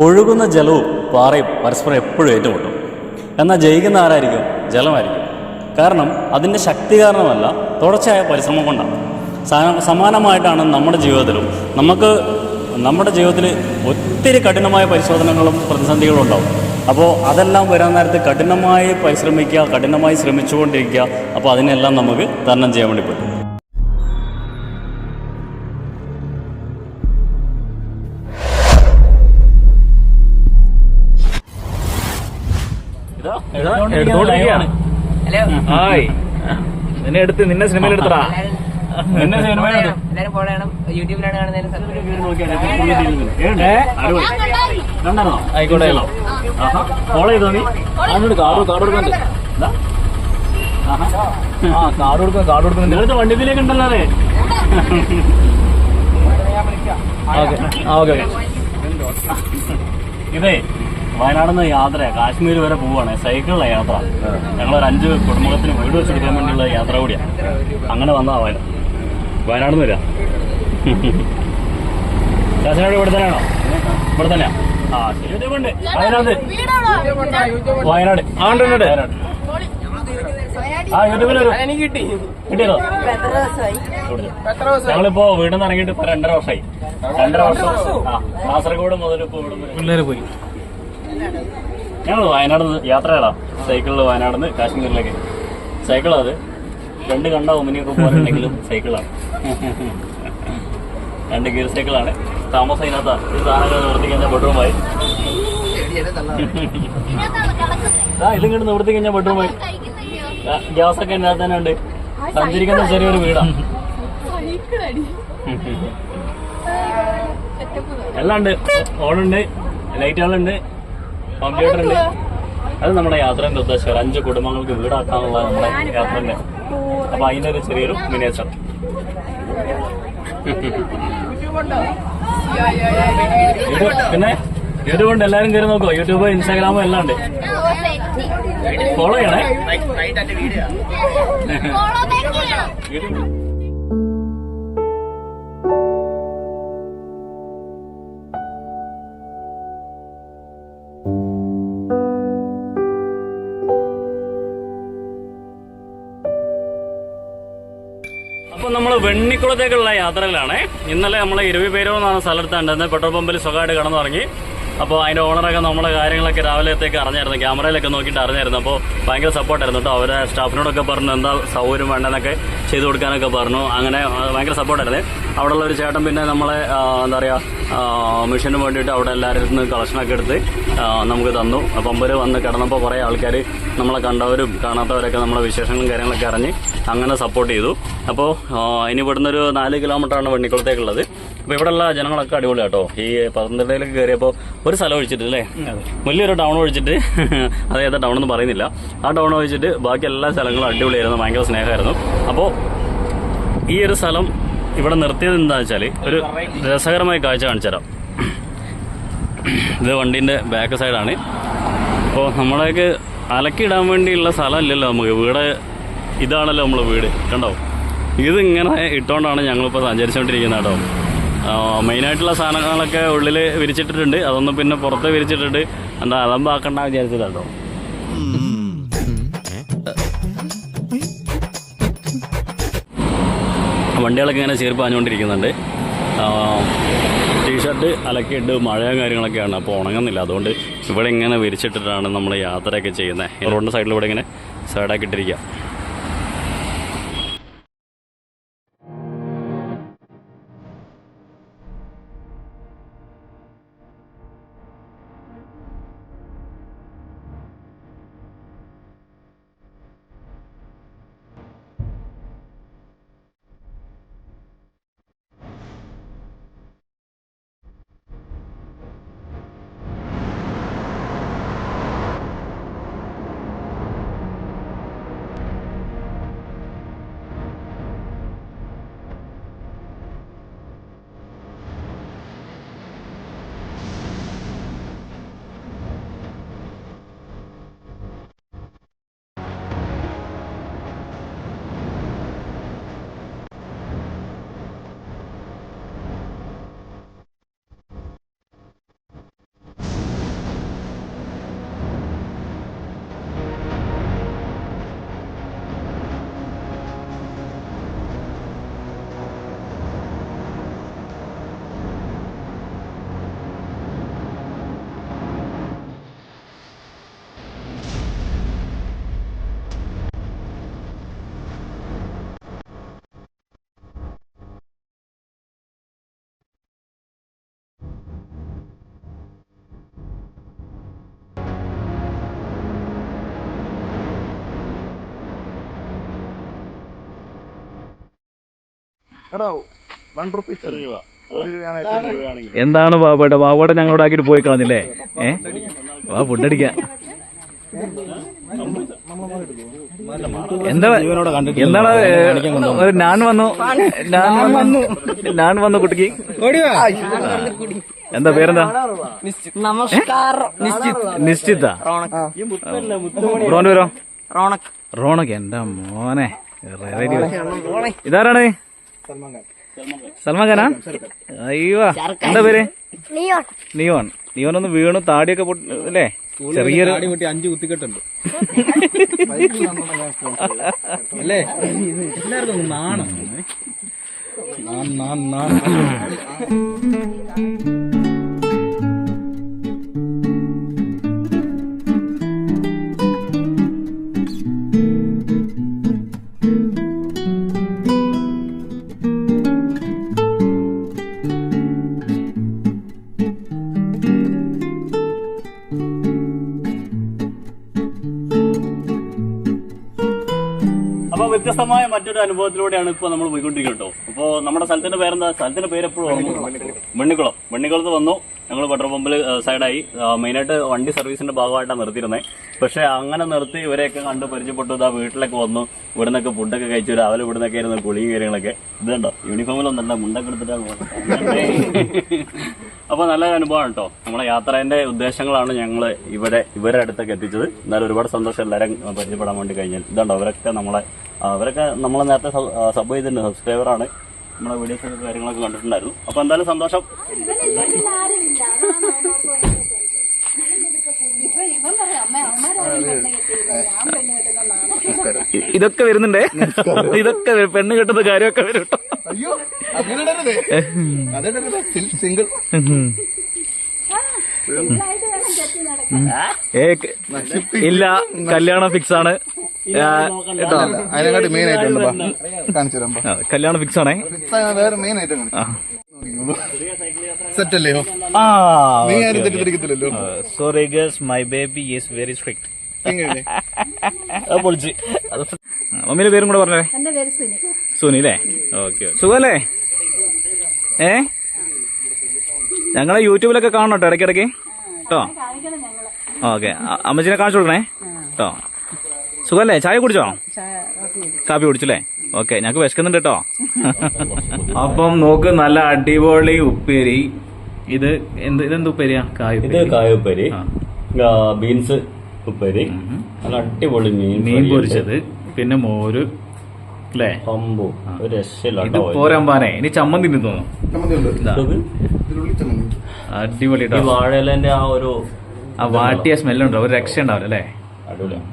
ഒഴുകുന്ന ജലവും പാറയും പരസ്പരം എപ്പോഴും ഏറ്റുമുട്ടും. എന്നാൽ ജയിക്കുന്ന ആരായിരിക്കും? ജലമായിരിക്കും. കാരണം അതിന്റെ ശക്തി കാരണമല്ല തുടർച്ചയായ പരിശ്രമം കൊണ്ടാണ്. സമാനമായിട്ടാണ് നമ്മുടെ ജീവിതത്തിലും. നമുക്ക് നമ്മുടെ ജീവിതത്തിൽ ഒത്തിരി കഠിനമായ പരിശോധനകളും പ്രതിസന്ധികളും ഉണ്ടാവും. അപ്പോൾ അതെല്ലാം വരാൻ നേരത്ത് കഠിനമായി പരിശ്രമിക്കുക കഠിനമായി ശ്രമിച്ചുകൊണ്ടിരിക്കുക അപ്പോൾ അതിനെല്ലാം നമുക്ക് തരണം ചെയ്യാൻ വേണ്ടി പറ്റും. എടുത്തോണ്ടിരിക്കുകയാണ് ഹലോ. ഹായ്. നിന്നെ എടുത്ത് നിന്നെ സിനിമയിൽ എടുത്തടാ. നിന്നെ സിനിമയിൽ ഫോളോ ആയിക്കോട്ടെ. ചെയ്തോ നീ? കാർഡ് കാർഡ് ആ കാർഡ് കാർഡ് വണ്ടിയിലേക്ക് ഉണ്ടല്ലോ ഓക്കെ ഓക്കെ. ഇതേ വയനാട് നിന്ന് യാത്രയാ. കാശ്മീർ വരെ പോവാണ്. സൈക്കിളിലെ യാത്ര. ഞങ്ങളൊരു അഞ്ച് കുടുംബത്തിന് വീട് വെച്ചെടുക്കാൻ വേണ്ടിയുള്ള യാത്ര കൂടിയാണ് അങ്ങനെ വന്നതാ വയനാട്. വയനാട് നിന്ന് വരാം. കാശ്മീർ ഇവിടെ തന്നെയാണോ? ഇവിടെ തന്നെയാ. ആ ശരി ഇതുകൊണ്ട് വയനാട്. വയനാട്. ആ ഉണ്ട് വയനാട് ആ യൂട്യൂബിൽ ഒരു കിട്ടി കിട്ടിയോ ഞങ്ങളിപ്പോ വീട്ടിൽ നിന്ന് ഇറങ്ങിയിട്ട് ഇപ്പൊ രണ്ടര വർഷമായി രണ്ടര വർഷം. ആ കാസർഗോഡ് മുതൽ ഇപ്പൊ ഇവിടെ പിള്ളേര് പോയി. ഞങ്ങൾ വയനാട് യാത്രകളാ. സൈക്കിളിൽ വയനാട് നിന്ന് കാശ്മീരിലേക്ക്. സൈക്കിളാ അത് രണ്ട് കണ്ട ഒമിനിയൊക്കെ പോയിട്ടുണ്ടെങ്കിലും സൈക്കിളാണ് രണ്ട് ഗിയർ സൈക്കിളാണ്. താമസം ഇതിനകത്താ ഈ സാധനങ്ങൾ നിവർത്തി കഴിഞ്ഞാൽ ബെഡ്റൂമായി. ആ ഇതും കണ്ട് നിവർത്തി കഴിഞ്ഞാൽ ബെഡ്റൂമായി ഗ്യാസൊക്കെ ഇതിനകത്ത് തന്നെ ഉണ്ട്. സഞ്ചരിക്കുന്ന ചെറിയൊരു വീടാണ് എല്ലാം ഉണ്ട്. ഓണുണ്ട്. ലൈറ്റുകളുണ്ട്. കമ്പ്യൂട്ടർ ഉണ്ട് അത് നമ്മുടെ യാത്രേന്റെ ഉദ്ദേശം അഞ്ച് കുടുംബങ്ങൾക്ക് വീടാക്കാനുള്ള നമ്മുടെ യാത്രന്റെ അപ്പൊ അതിന്റെ ഒരു ചെറിയൊരു മിനേച്ചർ പിന്നെ യൂട്യൂബ് ഉണ്ട് എല്ലാരും കയറി നോക്കോ. യൂട്യൂബ് ഇൻസ്റ്റാഗ്രാമും എല്ലാം ഉണ്ട്. ഫോളോ ചെയ്യണേ. യൂട്യൂബ്. വെണ്ണിക്കുളത്തേക്കുള്ള യാത്രകളാണ് ഇന്നലെ നമ്മൾ ഇരുപത് എന്നാണ് സ്ഥലത്തുണ്ടായിരുന്നത് പെട്രോൾ പമ്പിൽ സ്വകാര്യ കടന്നു തുടങ്ങി അപ്പോൾ അതിന്റെ ഓണറൊക്കെ നമ്മളെ കാര്യങ്ങളൊക്കെ രാവിലത്തേക്ക് അറിഞ്ഞായിരുന്നു. ക്യാമറയിലൊക്കെ നോക്കിയിട്ട് അറിഞ്ഞായിരുന്നു. അപ്പോൾ ഭയങ്കര സപ്പോർട്ടായിരുന്നു കേട്ടോ. അവരെ സ്റ്റാഫിനോടൊക്കെ പറഞ്ഞു എന്താ സൗകര്യം വേണ്ടെന്നൊക്കെ ചെയ്തു കൊടുക്കാനൊക്കെ പറഞ്ഞു. അങ്ങനെ ഭയങ്കര സപ്പോർട്ടായിരുന്നു അവിടെയുള്ള ഒരു ചേട്ടൻ പിന്നെ നമ്മളെ എന്താ പറയുക മിഷന് വേണ്ടിയിട്ട് അവിടെ എല്ലാവരും നിന്ന് കളക്ഷനൊക്കെ എടുത്ത് നമുക്ക് തന്നു. പമ്പര് വന്ന് കിടന്നപ്പോൾ കുറേ ആൾക്കാർ നമ്മളെ കണ്ടവരും കാണാത്തവരൊക്കെ നമ്മളെ വിശേഷങ്ങളും കാര്യങ്ങളൊക്കെ അറിഞ്ഞ് അങ്ങനെ സപ്പോർട്ട് ചെയ്തു. അപ്പോൾ ഇനി ഇവിടുന്ന് ഒരു നാല് കിലോമീറ്ററാണ് വെണ്ണിക്കുളത്തേക്കുള്ളത്. അപ്പോൾ ഇവിടെയുള്ള ജനങ്ങളൊക്കെ അടിപൊളി കേട്ടോ ഈ പത്തനംതിട്ടയിലേക്ക് കയറിയപ്പോൾ ഒരു സ്ഥലം ഒഴിച്ചിട്ട് അല്ലേ വലിയൊരു ടൗൺ ഒഴിച്ചിട്ട് അത് ഏതാ ടൗൺ എന്ന് പറയുന്നില്ല. ആ ടൗൺ ഒഴിച്ചിട്ട് ബാക്കി എല്ലാ സ്ഥലങ്ങളും അടിപൊളിയായിരുന്നു. ഭയങ്കര സ്നേഹമായിരുന്നു. അപ്പോൾ ഈ ഒരു സ്ഥലം ഇവിടെ നിർത്തിയത് എന്താണെന്ന് വെച്ചാൽ ഒരു രസകരമായ കാഴ്ച കാണിച്ചു തരാം. ഇത് വണ്ടീന്റെ ബാക്ക് സൈഡാണ് അപ്പോൾ നമ്മളേക്ക് അലക്കിയിടാൻ വേണ്ടിയുള്ള സ്ഥലമല്ലല്ലോ നമുക്ക്. വീട് ഇതാണല്ലോ നമ്മളെ വീട്. കണ്ടോ? ഇതിങ്ങനെ ഇട്ടുകൊണ്ടാണ് ഞങ്ങളിപ്പോൾ സഞ്ചരിച്ചുകൊണ്ടിരിക്കുന്നത് കേട്ടോ. മെയിനായിട്ടുള്ള സാധനങ്ങളൊക്കെ ഉള്ളിൽ വിരിച്ചിട്ടിട്ടുണ്ട്. അതൊന്നും പിന്നെ പുറത്ത് വിരിച്ചിട്ടിട്ട് എന്താ അലമ്പാക്കണ്ട വിചാരിച്ചത് കേട്ടോ. വണ്ടികളൊക്കെ ഇങ്ങനെ ചേർപ്പ് പാഞ്ഞുകൊണ്ടിരിക്കുന്നുണ്ട് ടീഷർട്ട് അലക്കിയിട്ട് മഴയും കാര്യങ്ങളൊക്കെയാണ്. അപ്പോൾ ഉണങ്ങുന്നില്ല. അതുകൊണ്ട് ഇവിടെ ഇങ്ങനെ വിരിച്ചിട്ടിട്ടാണ് നമ്മൾ യാത്രയൊക്കെ ചെയ്യുന്നത്. റോഡിന്റെ സൈഡിൽ ഇവിടെ ഇങ്ങനെ സൈഡാക്കി ഇട്ടിരിക്കുക എടാ വൺ റുപ്പീസ് ഒരു രൂപയാണ് എന്താണ് ബാബുട്ട ബാബുട്ട ഞങ്ങളോട് ആക്കിട്ട് പോയി കളഞ്ഞില്ലേ? ഏ? വാ ഫുഡ് എന്താ? എന്താണ്? ഒരു ഞാൻ വന്നു. ഞാൻ വന്നു. ഞാൻ വന്നു കുട്ടിക്ക്. എന്താ പേരെന്താ? നമസ്കാരം. നിശ്ചിത. റോണക്. റോണക്ക് എന്റെ മോനെ. റെഡി. ഇതാരാണ്? സൽമാൻ ഖാനാ? അയ്യോ എന്താ പേര്? നിയോൺ. നിയോൺ. ഒന്ന് വീണു താടിയൊക്കെ പൊട്ടല്ലേ ചെറിയൊരു അഞ്ച് കുത്തിക്കെട്ടുണ്ട്. അല്ലേ? എല്ലാവർക്കും നാണം. നാൻ നാൻ നാൻ വ്യത്യസ്തമായ മറ്റൊരു അനുഭവത്തിലൂടെയാണ് ഇപ്പൊ നമ്മൾ പോയിക്കൊണ്ടിരിക്കുന്നത് കേട്ടോ. അപ്പൊ നമ്മുടെ സ്ഥലത്തിന്റെ പേരെന്താ? സ്ഥലത്തിന്റെ പേര് എപ്പോഴും മണ്ണിക്കുളം. വെണ്ണിക്കുളം വെണ്ണിക്കുളത്ത് വന്നു. ഞങ്ങൾ പെട്രോൾ പമ്പിൽ സൈഡായി. മെയിനായിട്ട് വണ്ടി സർവീസിന്റെ ഭാഗമായിട്ടാണ് നിർത്തിയിരുന്നത് പക്ഷെ അങ്ങനെ നിർത്തി ഇവരെയൊക്കെ കണ്ട് പരിചയപ്പെട്ടു. ഇതാ വീട്ടിലൊക്കെ വന്നു. ഇവിടെ നിന്നൊക്കെ ഫുഡൊക്കെ കഴിച്ചു. രാവിലെ ഇവിടെ നിന്നൊക്കെ ആയിരുന്നു കുളിയും കാര്യങ്ങളൊക്കെ. ഇതുണ്ടോ യൂണിഫോമിലൊന്നല്ല മുണ്ടൊക്കെ എടുത്തിട്ടാണ് പോകുന്നത് അപ്പൊ നല്ലൊരു അനുഭവമാണ് കേട്ടോ നമ്മളെ യാത്രേന്റെ ഉദ്ദേശങ്ങളാണ് ഞങ്ങൾ ഇവിടെ ഇവരുടെ അടുത്തൊക്കെ എത്തിച്ചത്. എന്നാലും ഒരുപാട് സന്തോഷം എല്ലാവരും പരിചയപ്പെടാൻ വേണ്ടി കഴിഞ്ഞാൽ. ഇതുണ്ടോ? അവരൊക്കെ നമ്മളെ അവരൊക്കെ നമ്മളെ നേരത്തെ സബ് ചെയ്തിട്ടുണ്ട്. സബ്സ്ക്രൈബറാണ്. നമ്മളെ വീഡിയോസ് ഒക്കെ കാര്യങ്ങളൊക്കെ കണ്ടിട്ടുണ്ടായിരുന്നു. അപ്പൊ എന്തായാലും സന്തോഷം. ഇതൊക്കെ വരുന്നുണ്ടേ? ഇതൊക്കെ പെണ്ണ് കെട്ടുന്ന കാര്യമൊക്കെ വരും അയ്യോ സിംഗിൾ. ഇല്ല കല്യാണം ഫിക്സ് ആണ്. അതിനെക്കാട്ടി മെയിൻ ഐറ്റം ഉണ്ട്. കാണിച്ചു തരാം കല്യാണം ഫിക്സ് ആണേ. വേറെ മെയിൻ ഐറ്റം കാണിച്ചു. സെറ്റ് അല്ലയോ ആ നീ ആരും തെറ്റിദ്ധരിക്കത്തില്ലല്ലോ. Sorry girls my baby is very strict പൊളിച്ച്. മമ്മിയുടെ പേരും കൂടെ പറഞ്ഞേ. സുനി. അല്ലേ? ഓക്കെ സുഖല്ലേ? ഏ? ഞങ്ങളെ യൂട്യൂബിലൊക്കെ കാണണം കേട്ടോ ഇടയ്ക്കിടയ്ക്ക്? കേട്ടോ കാണിക്കണം ഞങ്ങൾ. ഓക്കെ അമ്മച്ചിനെ കാണിച്ചു കൊടുക്കണേ. കേട്ടോ സുഖല്ലേ? ചായ കുടിച്ചോ? കാപ്പി കുടിച്ചല്ലേ? ഓക്കെ ഞങ്ങക്ക് വിശക്കുന്നുണ്ട് കേട്ടോ. അപ്പം നോക്ക് നല്ല അടിപൊളി ഉപ്പേരി. ഇത് എന്ത് ഇതെന്ത് ഉപ്പേരിയാ? കായ ഇത് കായുപ്പേരി ബീൻസ് ഉപ്പേരി. നല്ല അടിപൊളി മീൻ മീൻ പൊരിച്ചത് പിന്നെ മോര് അല്ലേ ഇത്. പോരമ്പാനെ. ഇനി ചമ്മന്തി തിന്നു? ചമ്മന്തി ഉണ്ട്. ഇതിനുള്ളിൽ ചമ്മന്തി. അടിപൊളി ഈ കേട്ടോ. ആ ഒരു ആ വാട്ടിയ സ്മെല്ലുണ്ടോ ഒരു രക്ഷ ഉണ്ടാവില്ല അല്ലേ അടിപൊളിയാണ്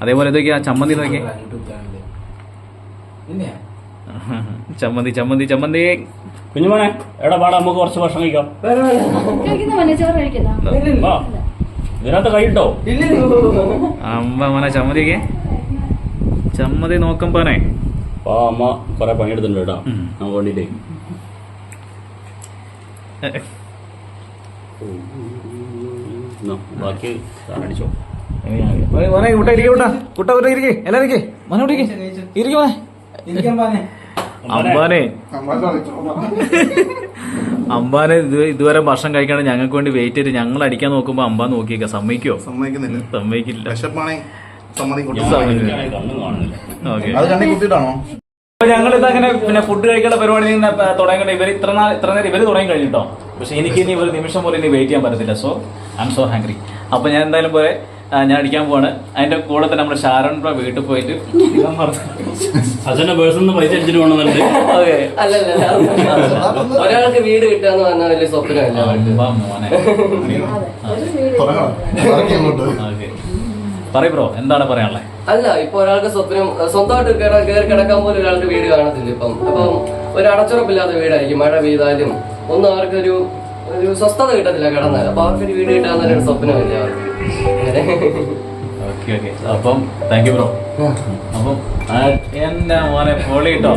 അതേപോലെ ഇതൊക്കെയാ ചമ്മന്തി നോക്കി ചമ്മന്തി ചമ്മന്തി ചമ്മന്തി കുഞ്ഞുമോനെ എടാ പാടാ നമുക്ക് കുറച്ച് ഭക്ഷണം കഴിക്കാം ഇതിനകത്ത് കഴിട്ടോ അമ്മ മോനെ ചമ്മന്തിക്ക് ചമ്മന്തി നോക്കാൻ പോനെ ആ അമ്മ കൊറേ പണിയെടുത്തിട്ടുണ്ട് കേട്ടോ. നമുക്ക് വേണ്ടിട്ടേ ബാക്കി അടിച്ചോ മോനെ കുട്ട ഇരിക്കെ കുട്ട. കുട്ട കുട്ട ഇരിക്കെ. എല്ലാം ഇരിക്കെ. മോനെ കുട്ടി ഇരിക്കെ. മോനെ. അമ്പാനെ. അമ്പാനെ. ഇത് ഇതുവരെ ഭക്ഷണം കഴിക്കാണ്ട് ഞങ്ങൾക്ക് വേണ്ടി വെയിറ്റ് ചെയ്ത് ഞങ്ങൾ അടിക്കാൻ നോക്കുമ്പോ അമ്പാൻ നോക്കിയേക്ക. സമ്മതിക്കോ? സമ്മതിക്കുന്നില്ല. സമ്മതിക്കില്ല. ഞങ്ങൾ ഇത് അങ്ങനെ പിന്നെ ഫുഡ് കഴിക്കേണ്ട പരിപാടി തുടങ്ങേണ്ട ഇവർ ഇത്ര നാൾ ഇത്ര നേരം ഇവർ തുടങ്ങി കഴിഞ്ഞിട്ടോ? പക്ഷെ എനിക്ക് ഇനി ഒരു നിമിഷം പോലും ഇനി വെയിറ്റ് ചെയ്യാൻ പറ്റത്തില്ല. So I'm so hangry അപ്പൊ ഞാൻ എന്തായാലും ആ, ഞാൻ അടിക്കാൻ പോവാണ്. അതിന്റെ കൂടെ തന്നെ നമ്മുടെ ഷാരോൺ ബ്രോ വീട്ടിൽ പോയിട്ട് ഇവൻ പറഞ്ഞു. അച്ഛന്റെ പേഴ്സിൽ നിന്ന് പൈസ അടിച്ചിട്ട് പോകണമെന്നുണ്ട് അതെ. അല്ലല്ല ഒരാൾക്ക് വീട് കിട്ടാന്ന് പറഞ്ഞാൽ വലിയ സ്വപ്നമല്ല. പറയ ബ്രോ എന്താണ് പറയാനുള്ളത് അല്ല ഇപ്പൊ ഒരാൾക്ക് സ്വപ്നം സ്വന്തമായിട്ട് കയറി കേറി കിടക്കാൻ പോലും ഒരാൾക്ക് വീട് കാണത്തില്ല ഇപ്പം. അപ്പം ഒരു അടച്ചുറപ്പില്ലാത്ത വീടായിരിക്കും മഴ പെയ്താലും. ഒന്നും അവർക്കൊരു ഒരു സ്വസ്ഥത കിട്ടത്തില്ല കിടന്നാൽ അപ്പൊ അവർക്ക് ഒരു വീട് കിട്ടാൻ തന്നെ ഒരു സ്വപ്നമില്ല അവർക്ക്? അപ്പം താങ്ക് യു ബ്രോ അപ്പം എന്റെ മോനെ പൊളി കേട്ടോ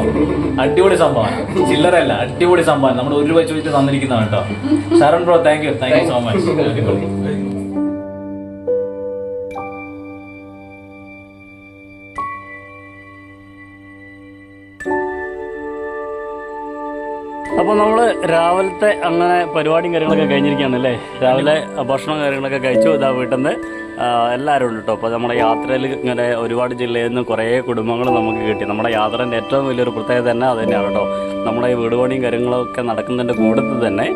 അടിപൊളി സംഭവം ചില്ലറല്ല അടിപൊളി സംഭവം നമ്മൾ ഒരു രൂപ ചോദിച്ച് തന്നിരിക്കുന്നതാണ് കേട്ടോ Sharan bro thank you thank you so much അപ്പോൾ നമ്മൾ രാവിലത്തെ അങ്ങനെ പരിപാടിയും കാര്യങ്ങളൊക്കെ കഴിഞ്ഞിരിക്കുകയാണല്ലേ? രാവിലെ ഭക്ഷണം കാര്യങ്ങളൊക്കെ കഴിച്ചു ഇതാ വീട്ടിൽ നിന്ന് എല്ലാവരും ഉണ്ട് കേട്ടോ അപ്പോൾ നമ്മുടെ യാത്രയിൽ ഇങ്ങനെ ഒരുപാട് ജില്ലയിൽ നിന്ന് കുറേ കുടുംബങ്ങൾ നമുക്ക് കിട്ടി. നമ്മുടെ യാത്രേന്റെ ഏറ്റവും വലിയൊരു പ്രത്യേകത തന്നെ അത് തന്നെയാണ് കേട്ടോ നമ്മുടെ ഈ വീട് പണിയും കാര്യങ്ങളൊക്കെ നടക്കുന്നതിന്റെ കൂട്ടത്തിൽ തന്നെ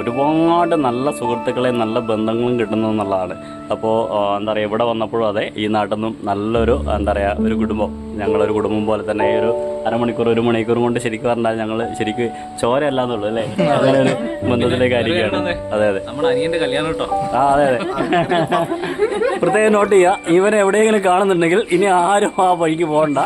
ഒരുപാട് നല്ല സുഹൃത്തുക്കളെയും നല്ല ബന്ധങ്ങളും കിട്ടുന്നു എന്നുള്ളതാണ്. അപ്പോൾ എന്താ പറയുക ഇവിടെ വന്നപ്പോഴും അതെ ഈ നാട്ടിൽ നിന്നും നല്ലൊരു എന്താ പറയുക ഒരു കുടുംബം ഞങ്ങളൊരു കുടുംബം പോലെ തന്നെ ഈ ഒരു അരമണിക്കൂർ ഒരു മണിക്കൂർ കൊണ്ട് ശരിക്കും പറഞ്ഞാൽ ഞങ്ങൾ ശരിക്കും ചോരയല്ല എന്നുള്ളൂ അല്ലേ? അങ്ങനെ ഒരു ബന്ധത്തിലേക്ക് ആയിരിക്കുകയാണ്. അതെ അതെ. ആ അതെ അതെ. പ്രത്യേകം നോട്ട് ചെയ്യുക ഇവനെ എവിടെയെങ്കിലും കാണുന്നുണ്ടെങ്കിൽ ഇനി ആരും ആ വഴിക്ക് പോകണ്ട.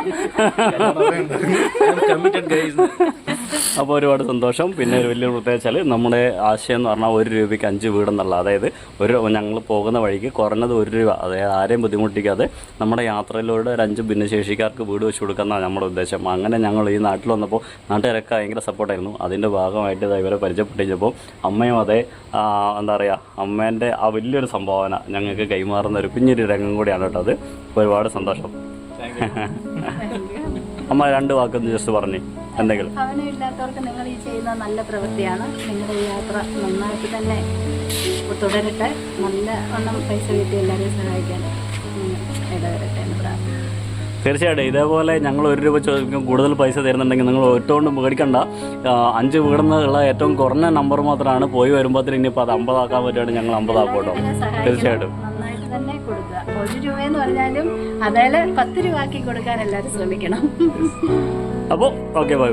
അപ്പോൾ ഒരുപാട് സന്തോഷം. പിന്നെ ഒരു വലിയ പ്രത്യേകിച്ചാൽ നമ്മുടെ ആശയം എന്ന് പറഞ്ഞാൽ ഒരു രൂപയ്ക്ക് അഞ്ച് വീടെന്നുള്ള അതായത് ഒരു ഞങ്ങൾ പോകുന്ന വഴിക്ക് കുറഞ്ഞത് ഒരു രൂപ അതായത് ആരെയും ബുദ്ധിമുട്ടിക്കാതെ നമ്മുടെ യാത്രയിലൂടെ ഒരു അഞ്ച് ഭിന്നശേഷിക്കാർക്ക് വീട് വെച്ച് കൊടുക്കുന്നതാണ് നമ്മുടെ ഉദ്ദേശം. അങ്ങനെ ഞങ്ങൾ ഈ നാട്ടിൽ വന്നപ്പോൾ നാട്ടുകാരൊക്കെ ഭയങ്കര സപ്പോർട്ടായിരുന്നു. അതിന്റെ ഭാഗമായിട്ട് ഇവരെ പരിചയപ്പെട്ടിച്ചപ്പോൾ അമ്മയും അതെ എന്താ പറയുക അമ്മേന്റെ ആ വലിയൊരു സംഭാവന ഞങ്ങൾക്ക് കൈമാറുന്ന ഒരു കുഞ്ഞൊരു രംഗം കൂടിയാണ് കേട്ടോ അത്. ഒരുപാട് സന്തോഷം. അമ്മ രണ്ട് വാക്കൊന്ന് ജസ്റ്റ് പറഞ്ഞു. എന്തെങ്കിലും ഭവനമില്ലാത്തവർക്ക് നിങ്ങൾ ഈ ചെയ്യുന്ന നല്ല പ്രവൃത്തിയാണ്. നിങ്ങളുടെ യാത്ര നന്നായിട്ട് തന്നെ തുടരട്ടെ. നല്ല വണ്ണം പൈസ കിട്ടി എല്ലാവരെയും സഹായിക്കാൻ ഇടവരട്ടെ എന്ന് പ്രാർത്ഥിക്കുന്നു. തീർച്ചയായിട്ടും. ഇതേപോലെ ഞങ്ങൾ ഒരു രൂപ ചോദിക്കും കൂടുതൽ പൈസ തരുന്നുണ്ടെങ്കിൽ നിങ്ങൾ ഒറ്റോണ്ട് മേടിക്കണ്ട അഞ്ച് വീടുന്നുള്ള ഏറ്റവും കുറഞ്ഞ നമ്പർ മാത്രമാണ് പോയി വരുമ്പോഴത്തേന് ഇനിയിപ്പോൾ അത് അമ്പതാക്കാൻ പറ്റുകയാണെങ്കിൽ ഞങ്ങൾ അമ്പതാക്കോട്ടോ. തീർച്ചയായിട്ടും. തന്നെ കൊടുക്കുക. ഒരു രൂപയെന്ന് പറഞ്ഞാലും അതായത് പത്ത് രൂപ ആക്കി കൊടുക്കാൻ എല്ലാവരും ശ്രമിക്കണം. അപ്പോൾ ഓക്കെ ബൈ.